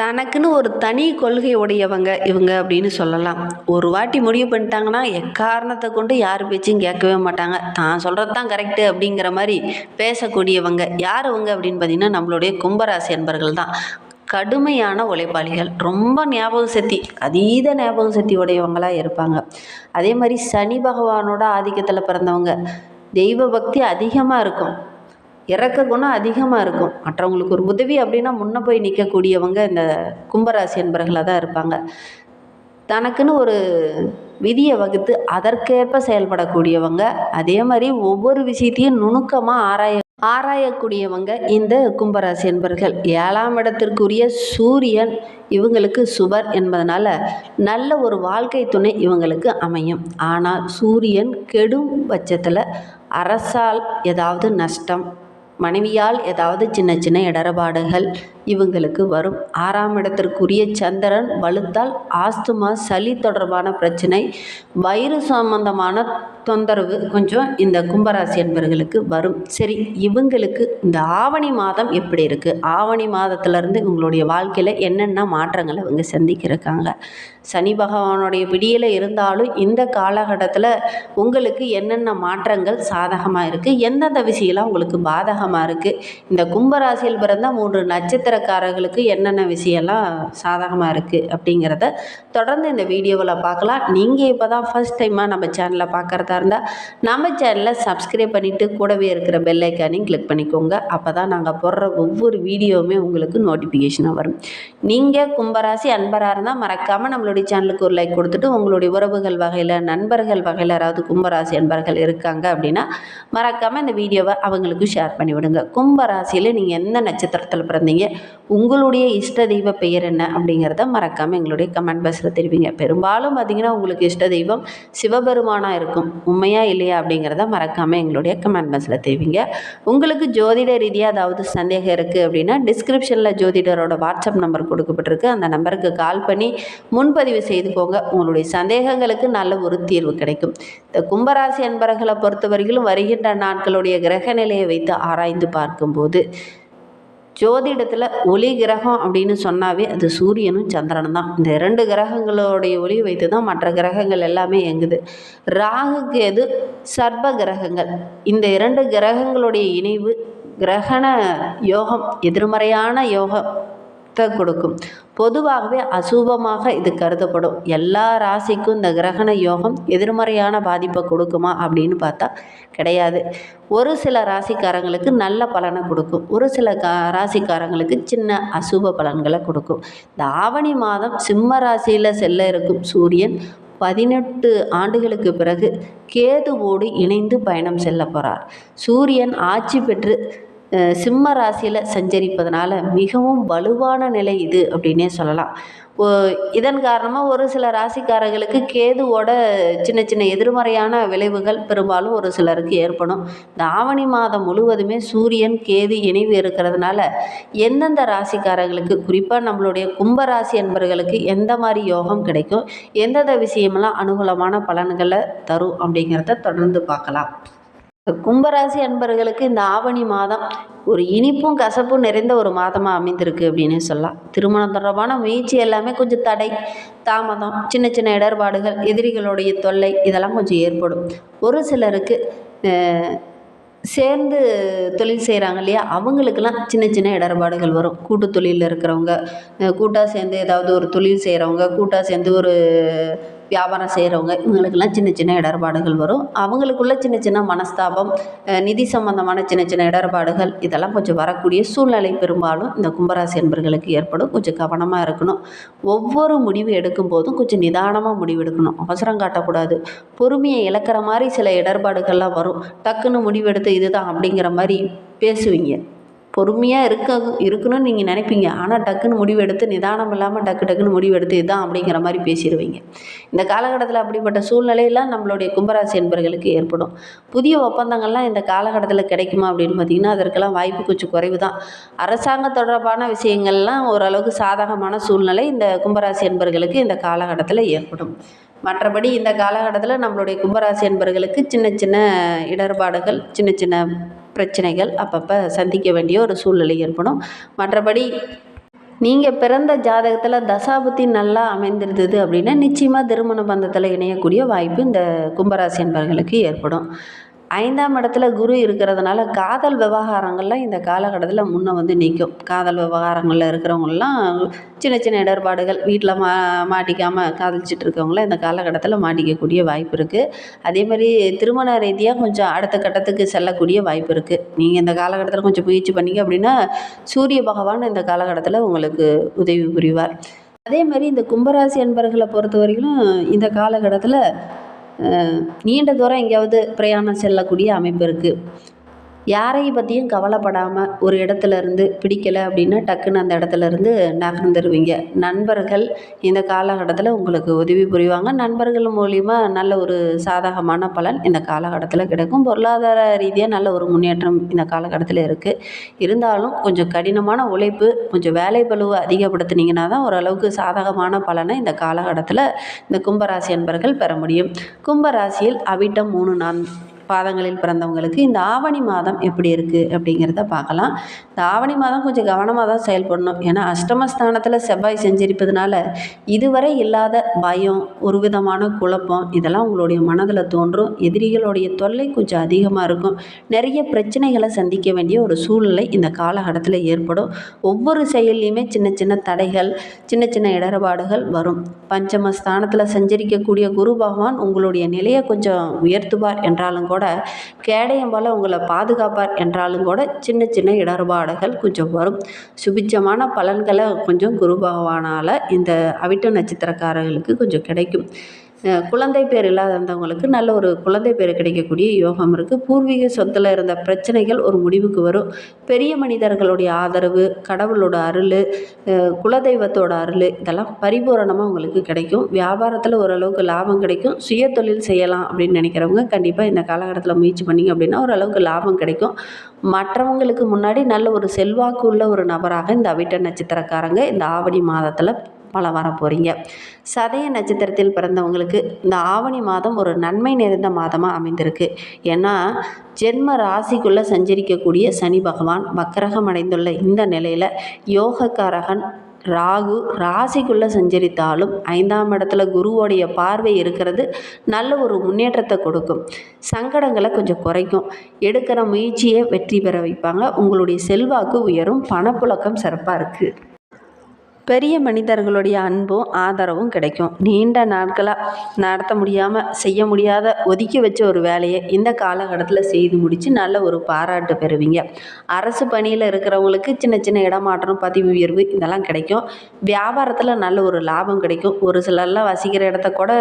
தனக்குன்னு ஒரு தனி கொள்கை உடையவங்க இவங்க அப்படின்னு சொல்லலாம். ஒரு வாட்டி முடிவு பண்ணிட்டாங்கன்னா எக்காரணத்தை கொண்டு யார் பேச்சையும் கேட்கவே மாட்டாங்க. தான் சொல்கிறது தான் கரெக்டு அப்படிங்கிற மாதிரி பேசக்கூடியவங்க யார் அவங்க அப்படின்னு பார்த்தீங்கன்னா நம்மளுடைய கும்பராசி என்பர்கள் தான். கடுமையான உழைப்பாளிகள். ரொம்ப ஞாபக சக்தி அதீத ஞாபக சக்தி உடையவங்களாக இருப்பாங்க. அதே மாதிரி சனி பகவானோட ஆதிக்கத்தில் பிறந்தவங்க. தெய்வ பக்தி அதிகமாக இருக்கும். இறக்க குணம் அதிகமாக இருக்கும். மற்றவங்களுக்கு ஒரு உதவி அப்படின்னா முன்ன போய் நிற்கக்கூடியவங்க இந்த கும்பராசி என்பர்களாக தான் இருப்பாங்க. தனக்குன்னு ஒரு விதியை வகுத்து அதற்கேற்ப செயல்படக்கூடியவங்க அதே மாதிரி ஒவ்வொரு விஷயத்தையும் நுணுக்கமாக ஆராய ஆராயக்கூடியவங்க இந்த கும்பராசி என்பர்கள் ஏழாம் இடத்திற்குரிய சூரியன் இவங்களுக்கு சுபர் என்பதனால் நல்ல ஒரு வாழ்க்கை துணை இவங்களுக்கு அமையும். ஆனால் சூரியன் கெடும் பட்சத்தில் அரசால் ஏதாவது நஷ்டம் மனைவியால் ஏதாவது சின்ன சின்ன இடர்பாடுகள் இவங்களுக்கு வரும். ஆறாம் இடத்திற்குரிய சந்திரன் வலுத்தால் ஆஸ்துமா சளி தொடர்பான பிரச்சனை வயிறு சம்பந்தமான தொந்தரவு கொஞ்சம் இந்த கும்பராசி என்பவர்களுக்கு வரும். சரி இவங்களுக்கு இந்த ஆவணி மாதம் எப்படி இருக்குது ஆவணி மாதத்துலேருந்து இவங்களுடைய வாழ்க்கையில் என்னென்ன மாற்றங்களை இவங்க சந்திக்கிறக்காங்க சனி பகவானுடைய பிடியில் இருந்தாலும் இந்த காலகட்டத்தில் உங்களுக்கு என்னென்ன மாற்றங்கள் சாதகமாக இருக்குது எந்தெந்த விஷயம்லாம் உங்களுக்கு பாதகமாக இருக்குது இந்த கும்பராசியில் பிறந்த மூன்று நட்சத்திரக்காரர்களுக்கு என்னென்ன விஷயம்லாம் சாதகமாக இருக்குது அப்படிங்கிறத தொடர்ந்து இந்த வீடியோவில் பார்க்கலாம். நீங்கள் இப்போ தான் ஃபஸ்ட் டைமாக நம்ம சேனலை பார்க்குறதா இருந்தால் நம்ம சேனலை சப்ஸ்கிரைப் பண்ணிவிட்டு கூடவே இருக்கிற பெல் ஐக்கானையும் கிளிக் பண்ணிக்கோங்க. அப்போ தான் நாங்கள் போடுற ஒவ்வொரு வீடியோவுமே உங்களுக்கு நோட்டிஃபிகேஷனாக வரும். நீங்கள் கும்பராசி அன்பராக இருந்தால் மறக்காமல் நம்மளுடைய சேனலுக்கு ஒரு லைக் கொடுத்துட்டு உங்களுடைய உறவுகள் வகையில் நண்பர்கள் வகையில் யாராவது கும்பராசி அன்பர்கள் இருக்காங்க அப்படின்னா மறக்காமல் இந்த வீடியோவை அவங்களுக்கு ஷேர் பண்ணிவிடுங்க. கும்பராசியில் நீங்கள் எந்த நட்சத்திரத்தில் பிறந்தீங்க உங்களுடைய இஷ்ட தெய்வ பெயர் என்ன அப்படிங்கிறத மறக்காமல் எங்களுடைய கமெண்ட் பாக்ஸில் தெரிவிங்க. பெரும்பாலும் பார்த்தீங்கன்னா உங்களுக்கு இஷ்ட தெய்வம் சிவபெருமானாக இருக்கும். உண்மையா இல்லையா அப்படிங்கிறத மறக்காமல் எங்களுடைய கமெண்ட் பாக்ஸில் தெரிவிங்க. உங்களுக்கு ஜோதிட ரீதியாக ஏதாவது சந்தேகம் இருக்குது அப்படின்னா டிஸ்கிரிப்ஷனில் ஜோதிடரோட வாட்ஸ்அப் நம்பர் கொடுக்கப்பட்டிருக்கு. அந்த நம்பருக்கு கால் பண்ணி முன்பதிவு செய்துக்கோங்க. உங்களுடைய சந்தேகங்களுக்கு நல்ல ஒரு தீர்வு கிடைக்கும். இந்த கும்பராசி அன்பர்களை பொறுத்தவரையிலும் வருகின்ற நாட்களுடைய கிரக நிலையை வைத்து ஆராய்ந்து பார்க்கும்போது ஜோதிடத்தில் ஒளி கிரகம் அப்படின்னு சொன்னாவே அது சூரியனும் சந்திரனும் தான். இந்த இரண்டு கிரகங்களுடைய ஒளி வைத்து தான் மற்ற கிரகங்கள் எல்லாமே இயங்குது. ராகு கேது சர்ப்ப கிரகங்கள். இந்த இரண்டு கிரகங்களுடைய இணைவு கிரகண யோகம் எதிர்மறையான யோகம். கொடுக்கும். பொதுவாகவே அசுபமாக இது கருதப்படும். எல்லா ராசிக்கும் இந்த கிரகண யோகம் எதிர்மறையான பாதிப்பை கொடுக்குமா அப்படின்னு பார்த்தா கிடையாது. ஒரு சில ராசிக்காரங்களுக்கு நல்ல பலனை கொடுக்கும். ஒரு சில கா ராசிக்காரங்களுக்கு சின்ன அசுப பலன்களை கொடுக்கும். இந்த ஆவணி மாதம் சிம்ம ராசியில் செல்ல இருக்கும் சூரியன் பதினெட்டு ஆண்டுகளுக்கு பிறகு கேதுவோடு இணைந்து பயணம் செல்ல போகிறார் சூரியன் ஆட்சி பெற்று சிம்ம ராசியில் சஞ்சரிப்பதனால மிகவும் வலுவான நிலை இது அப்படின்னே சொல்லலாம். இதன் காரணமாக ஒரு சில ராசிக்காரர்களுக்கு கேதுவோட சின்ன சின்ன எதிர்மறையான விளைவுகள் பெரும்பாலும் ஒரு சிலருக்கு ஏற்படும். இந்த ஆவணி மாதம் முழுவதுமே சூரியன் கேது இணைவு இருக்கிறதுனால எந்தெந்த ராசிக்காரர்களுக்கு குறிப்பாக நம்மளுடைய கும்பராசி என்பவர்களுக்கு எந்த மாதிரி யோகம் கிடைக்கும் எந்தெந்த விஷயமெல்லாம் அனுகூலமான பலன்களை தரும் அப்படிங்கிறத தொடர்ந்து பார்க்கலாம். கும்பராசி அன்பர்களுக்கு இந்த ஆவணி மாதம் ஒரு இனிப்பும் கசப்பும் நிறைந்த ஒரு மாதமாக அமைந்திருக்கு அப்படின்னு சொல்லலாம். திருமணம் தொடர்பான முயற்சி எல்லாமே கொஞ்சம் தடை தாமதம் சின்ன சின்ன இடர்பாடுகள் எதிரிகளுடைய தொல்லை இதெல்லாம் கொஞ்சம் ஏற்படும். ஒரு சிலருக்கு சேர்ந்து தொழில் செய்கிறாங்க இல்லையா அவங்களுக்கெல்லாம் சின்ன சின்ன இடர்பாடுகள் வரும். கூட்டு தொழிலில் இருக்கிறவங்க கூட்டாக சேர்ந்து ஏதாவது ஒரு தொழில் செய்கிறவங்க கூட்டாக சேர்ந்து ஒரு வியாபாரம் செய்கிறவங்க இவங்களுக்கெல்லாம் சின்ன சின்ன இடர்பாடுகள் வரும். அவங்களுக்குள்ள சின்ன சின்ன மனஸ்தாபம் நிதி சம்பந்தமான சின்ன சின்ன இடர்பாடுகள் இதெல்லாம் கொஞ்சம் வரக்கூடிய சூழ்நிலை பெரும்பாலும் இந்த கும்பராசி என்பர்களுக்கு ஏற்படும். கொஞ்சம் கவனமாக இருக்கணும். ஒவ்வொரு முடிவு எடுக்கும் போதும் கொஞ்சம் நிதானமாக முடிவு எடுக்கணும். அவசரம் காட்டக்கூடாது. பொறுமையை இழக்கிற மாதிரி சில இடர்பாடுகள்லாம் வரும். டக்குன்னு முடிவெடுத்து இதுதான் அப்படிங்கிற மாதிரி பேசுவீங்க. பொறுமையாக இருக்க இருக்கணும்னு நீங்கள் நினைப்பீங்க. ஆனால் டக்குன்னு முடிவெடுத்து நிதானம் இல்லாமல் டக்கு டக்குன்னு முடிவெடுத்து இதுதான் அப்படிங்கிற மாதிரி பேசிடுவீங்க. இந்த காலகட்டத்தில் அப்படிப்பட்ட சூழ்நிலையெல்லாம் நம்மளுடைய கும்பராசி என்பர்களுக்கு ஏற்படும். புதிய ஒப்பந்தங்கள்லாம் இந்த காலகட்டத்தில் கிடைக்குமா அப்படின்னு பார்த்தீங்கன்னா அதற்கெல்லாம் வாய்ப்பு கொஞ்சம் குறைவு தான் அரசாங்க தொடர்பான விஷயங்கள்லாம் ஓரளவுக்கு சாதகமான சூழ்நிலை இந்த கும்பராசி என்பர்களுக்கு இந்த காலகட்டத்தில் ஏற்படும். மற்றபடி இந்த காலகட்டத்தில் நம்மளுடைய கும்பராசி என்பர்களுக்கு சின்ன சின்ன இடர்பாடுகள் சின்ன சின்ன பிரச்சனைகள் அப்பப்போ சந்திக்க வேண்டிய ஒரு சூழ்நிலை ஏற்படும். மற்றபடி நீங்கள் பிறந்த ஜாதகத்தில் தசாபுத்தி நல்லா அமைந்திருந்தது அப்படின்னா நிச்சயமாக திருமண பந்தத்தில் இணையக்கூடிய வாய்ப்பு இந்த கும்பராசி என்பவர்களுக்கு ஏற்படும். ஐந்தாம் இடத்துல குரு இருக்கிறதுனால காதல் விவகாரங்கள்லாம் இந்த காலகட்டத்தில் முன்னே வந்து நிற்கும் காதல் விவகாரங்களில் இருக்கிறவங்களாம் சின்ன சின்ன இடர்பாடுகள் வீட்டில் மா மாட்டிக்காமல் காதலிச்சிட்டு இருக்கவங்களாம் இந்த காலகட்டத்தில் மாட்டிக்கக்கூடிய வாய்ப்பு இருக்குது அதே மாதிரி திருமண ரீதியாக கொஞ்சம் அடுத்த கட்டத்துக்கு செல்லக்கூடிய வாய்ப்பு இருக்குது நீங்கள் இந்த காலகட்டத்தில் கொஞ்சம் முயற்சி பண்ணீங்க அப்படின்னா சூரிய பகவான் இந்த காலகட்டத்தில் உங்களுக்கு உதவி புரிவார். அதே மாதிரி இந்த கும்பராசி அன்பர்களை பொறுத்த வரைக்கும் இந்த காலகட்டத்தில் நீண்ட தூரம் எங்கேயாவது பிரயாணம் செல்லக்கூடிய அமைப்பு இருக்குது யாரையும் பற்றியும் கவலைப்படாமல் ஒரு இடத்துல இருந்து பிடிக்கலை அப்படின்னா டக்குன்னு அந்த இடத்துல இருந்து நகர்ந்துருவீங்க. நண்பர்கள் இந்த காலகட்டத்தில் உங்களுக்கு உதவி புரிவாங்க. நண்பர்கள் மூலிமா நல்ல ஒரு சாதகமான பலன் இந்த காலகட்டத்தில் கிடைக்கும். பொருளாதார ரீதியாக நல்ல ஒரு முன்னேற்றம் இந்த காலகட்டத்தில் இருக்குது இருந்தாலும் கொஞ்சம் கடினமான உழைப்பு கொஞ்சம் வேலை பளுவை அதிகப்படுத்துனீங்கன்னா தான் ஓரளவுக்கு சாதகமான பலனை இந்த காலகட்டத்தில் இந்த கும்பராசி அன்பர்கள் பெற முடியும். கும்பராசியில் அவிட்டம் மூணு நான் பாதங்களில் பிறந்தவங்களுக்கு இந்த ஆவணி மாதம் எப்படி இருக்குது அப்படிங்கிறத பார்க்கலாம். இந்த ஆவணி மாதம் கொஞ்சம் கவனமாக தான் செயல்படணும். ஏன்னா அஷ்டமஸ்தானத்தில் செவ்வாய் செஞ்சிருப்பதுனால இதுவரை இல்லாத பயம் ஒரு விதமான குழப்பம் இதெல்லாம் உங்களுடைய மனதில் தோன்றும். எதிரிகளுடைய தொல்லை கொஞ்சம் அதிகமாக இருக்கும். நிறைய பிரச்சனைகளை சந்திக்க வேண்டிய ஒரு சூழ்நிலை இந்த காலகட்டத்தில் ஏற்படும். ஒவ்வொரு செயல்லையுமே சின்ன சின்ன தடைகள் சின்ன சின்ன இடர்பாடுகள் வரும். பஞ்சம ஸ்தானத்தில் சஞ்சரிக்கக்கூடிய குரு பகவான் உங்களுடைய நிலையை கொஞ்சம் உயர்த்துவார் என்றாலும் கூட கூட கேடயம் போல உங்களை பாதுகாப்பார் என்றாலும் கூட சின்ன சின்ன இடர்பாடுகள் கொஞ்சம் வரும். சுபிச்சமான பலன்களை கொஞ்சம் குரு பகவானால் இந்த அவிட்ட நட்சத்திரக்காரர்களுக்கு கொஞ்சம் கிடைக்கும். குழந்தை பேர் இல்லாதவங்களுக்கு நல்ல ஒரு குழந்தை பேர் கிடைக்கக்கூடிய யோகம் இருக்குது பூர்வீக சொத்தில் இருந்த பிரச்சனைகள் ஒரு முடிவுக்கு வரும். பெரிய மனிதர்களுடைய ஆதரவு கடவுளோட அருள் குலதெய்வத்தோட அருள் இதெல்லாம் பரிபூரணமாக உங்களுக்கு கிடைக்கும். வியாபாரத்தில் ஓரளவுக்கு லாபம் கிடைக்கும். சுய தொழில் செய்யலாம் அப்படின்னு நினைக்கிறவங்க கண்டிப்பாக இந்த காலகட்டத்தில் முயற்சி பண்ணிங்க அப்படின்னா ஓரளவுக்கு லாபம் கிடைக்கும். மற்றவங்களுக்கு முன்னாடி நல்ல ஒரு செல்வாக்கு உள்ள ஒரு நபராக இந்த அவிட்ட நட்சத்திரக்காரங்க இந்த ஆவணி மாதத்தில் பல வர போகிறீங்க சதய நட்சத்திரத்தில் பிறந்தவங்களுக்கு இந்த ஆவணி மாதம் ஒரு நன்மை நிறைந்த மாதமாக அமைந்திருக்கு. ஏன்னா ஜென்ம ராசிக்குள்ளே சஞ்சரிக்கக்கூடிய சனி பகவான் வக்கரகம் அடைந்துள்ள இந்த நிலையில் யோகக்காரகன் ராகு ராசிக்குள்ளே சஞ்சரித்தாலும் ஐந்தாம் இடத்துல குருவோடைய பார்வை இருக்கிறது நல்ல ஒரு முன்னேற்றத்தை கொடுக்கும். சங்கடங்களை கொஞ்சம் குறைக்கும். எடுக்கிற முயற்சியை வெற்றி பெற வைப்பாங்க. உங்களுடைய செல்வாக்கு உயரும். பணப்புழக்கம் சிறப்பாக இருக்குது பெரிய மனிதர்களுடைய அன்பும் ஆதரவும் கிடைக்கும். நீண்ட நாட்களாக நடத்த முடியாமல் செய்ய முடியாத ஒதுக்கி வச்ச ஒரு வேலையை இந்த காலகட்டத்தில் செய்து முடித்து நல்ல ஒரு பாராட்டு பெறுவீங்க. அரசு பணியில் இருக்கிறவங்களுக்கு சின்ன சின்ன இடமாற்றம் பதிவு உயர்வு இதெல்லாம் கிடைக்கும். வியாபாரத்தில் நல்ல ஒரு லாபம் கிடைக்கும். ஒரு சிலர்லாம் வசிக்கிற இடத்த கூட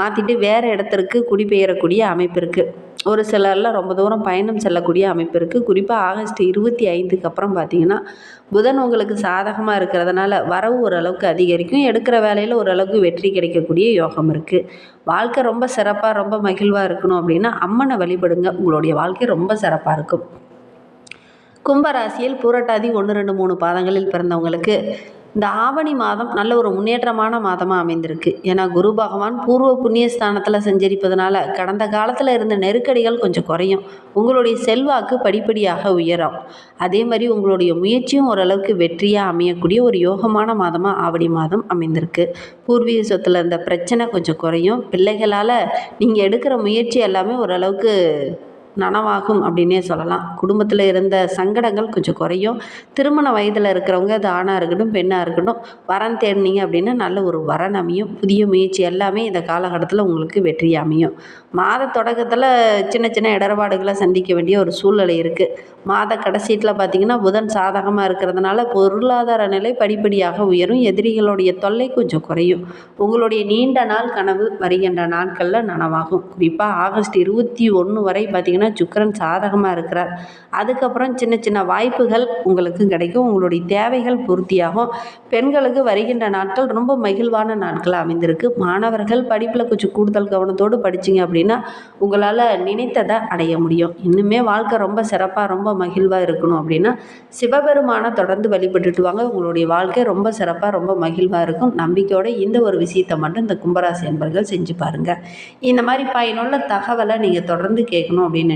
மாற்றிட்டு வேறு இடத்திற்கு குடிபெயரக்கூடிய அமைப்பு இருக்குது ஒரு சிலர்லாம் ரொம்ப தூரம் பயணம் செல்லக்கூடிய அமைப்பு இருக்குது குறிப்பாக ஆகஸ்ட் இருபத்தி ஐந்துக்கு அப்புறம் பார்த்தீங்கன்னா புதன் உங்களுக்கு சாதகமாக இருக்கிறதுனால வரவு ஓரளவுக்கு அதிகரிக்கும். எடுக்கிற வேலையில் ஓரளவுக்கு வெற்றி கிடைக்கக்கூடிய யோகம் இருக்குது வாழ்க்கை ரொம்ப சிறப்பாக ரொம்ப மகிழ்வாக இருக்கணும் அப்படின்னா அம்மனை வழிபடுங்க. உங்களுடைய வாழ்க்கை ரொம்ப சிறப்பாக இருக்கும். கும்பராசியில் பூரட்டாதி ஒன்று ரெண்டு மூணு பாதங்களில் பிறந்தவங்களுக்கு இந்த ஆவணி மாதம் நல்ல ஒரு முன்னேற்றமான மாதமாக அமைந்திருக்கு. ஏன்னா குரு பகவான் பூர்வ புண்ணிய ஸ்தானத்தில் கடந்த காலத்தில் இருந்த நெருக்கடிகள் கொஞ்சம் குறையும். உங்களுடைய செல்வாக்கு படிப்படியாக உயரும். அதே மாதிரி உங்களுடைய முயற்சியும் ஓரளவுக்கு வெற்றியாக அமையக்கூடிய ஒரு யோகமான மாதமாக ஆவணி மாதம் அமைந்திருக்கு. பூர்வீக சொத்தில் இருந்த பிரச்சனை கொஞ்சம் குறையும். பிள்ளைகளால் நீங்கள் எடுக்கிற முயற்சி எல்லாமே ஓரளவுக்கு நனவாகும் அப்படின்னே சொல்லலாம். குடும்பத்தில் இருந்த சங்கடங்கள் கொஞ்சம் குறையும். திருமண வயதில் இருக்கிறவங்க அது ஆணாக இருக்கட்டும் பெண்ணாக இருக்கட்டும் வரன் தேடினீங்க அப்படின்னா நல்ல ஒரு வரன் அமையும். புதிய முயற்சி எல்லாமே இந்த காலகட்டத்தில் உங்களுக்கு வெற்றி அமையும். மாத தொடக்கத்தில் சின்ன சின்ன இடர்பாடுகளை சந்திக்க வேண்டிய ஒரு சூழ்நிலை இருக்குது மாத கடைசீட்டில் பார்த்திங்கன்னா புதன் சாதகமாக இருக்கிறதுனால பொருளாதார நிலை படிப்படியாக உயரும். எதிரிகளுடைய தொல்லை கொஞ்சம் குறையும். உங்களுடைய நீண்ட நாள் கனவு வருகின்ற நாட்களில் நனவாகும். குறிப்பாக ஆகஸ்ட் இருபத்தி ஒன்று வரை பார்த்திங்கன்னா சுக்கிரன் சாதகமாக இருக்கிறார். அதுக்கப்புறம் சின்ன சின்ன வாய்ப்புகள் உங்களுக்கு கிடைக்கும். உங்களுடைய தேவைகள் பூர்த்தியாகும். பெண்களுக்கு வருகின்ற நாட்கள் ரொம்ப மகிழ்வான நாட்களாக அமைந்திருக்கு. மாணவர்கள் படிப்பில் கொஞ்சம் கூடுதல் கவனத்தோடு படிச்சீங்க அப்படின்னா உங்களால் நினைத்ததை அடைய முடியும். இன்னுமே வாழ்க்கை ரொம்ப சிறப்பாக ரொம்ப மகிழ்வாக இருக்கணும் அப்படின்னா சிவபெருமானை தொடர்ந்து வழிபட்டுட்டு வாங்க. உங்களுடைய வாழ்க்கை ரொம்ப சிறப்பாக ரொம்ப மகிழ்வாக இருக்கும். நம்பிக்கையோட இந்த ஒரு விஷயத்தை மட்டும் இந்த கும்பராசி என்பர்கள் செஞ்சு பாருங்கள் இந்த மாதிரி பயனுள்ள தகவலை நீங்கள் தொடர்ந்து கேட்கணும் அப்படின்னு